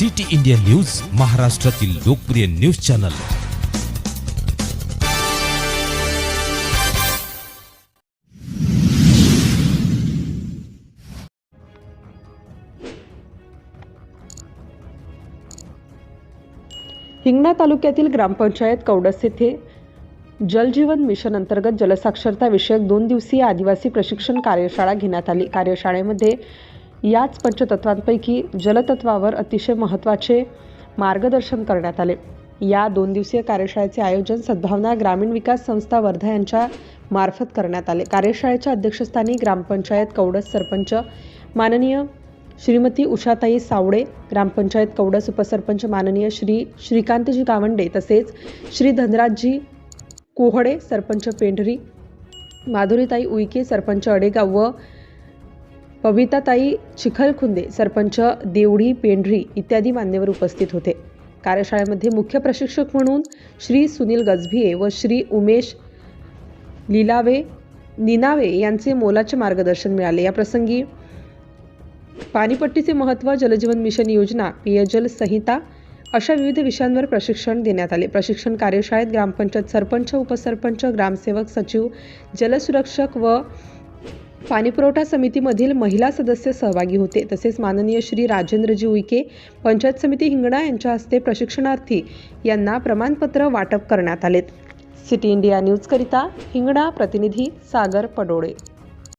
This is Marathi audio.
सिटी इंडिया न्यूज महाराष्ट्रातील लोकप्रिय न्यूज चॅनल. हिंगणा तालुक्यातील ग्रामपंचायत कवडस येथे जलजीवन मिशन अंतर्गत जलसाक्षरता विषयक दोन दिवसीय आदिवासी प्रशिक्षण कार्यशाळा घेण्यात आली. कार्यशाळेमध्ये याच पंचतत्वांपैकी जलतत्वावर अतिशय महत्त्वाचे मार्गदर्शन करण्यात आले. या दोन दिवसीय कार्यशाळेचे आयोजन सद्भावना ग्रामीण विकास संस्था वर्धा यांच्या मार्फत करण्यात आले. कार्यशाळेच्या अध्यक्षस्थानी ग्रामपंचायत कवडस सरपंच माननीय श्रीमती उषाताई सावडे ग्रामपंचायत कवडस उपसरपंच माननीय श्री श्रीकांतजी गावंडे तसेच श्री धनराजजी कोहडे सरपंच पेंढरी माधुरीताई उईके सरपंच अडेगाव व पविताताई चिखलखुंदे सरपंच देवढी पेंढरी इत्यादी मान्यवर उपस्थित होते. कार्यशाळेमध्ये मुख्य प्रशिक्षक म्हणून श्री सुनील गजभिये व श्री उमेश लिलावे निनावे यांचे मोलाचे मार्गदर्शन मिळाले. या प्रसंगी पाणीपट्टीचे महत्त्व जलजीवन मिशन योजना पेयजल संहिता अशा विविध विषयांवर प्रशिक्षण देण्यात आले. प्रशिक्षण कार्यशाळेत ग्रामपंचायत सरपंच उपसरपंच ग्रामसेवक सचिव जलसुरक्षक व पाणीपुरवठा समितीमधील महिला सदस्य सहभागी होते. तसेच माननीय श्री राजेंद्रजी उईके पंचायत समिती हिंगणा यांच्या हस्ते प्रशिक्षणार्थी यांना प्रमाणपत्र वाटप करण्यात आलेत. सिटी इंडिया न्यूजकरिता हिंगणा प्रतिनिधी सागर पडोळे.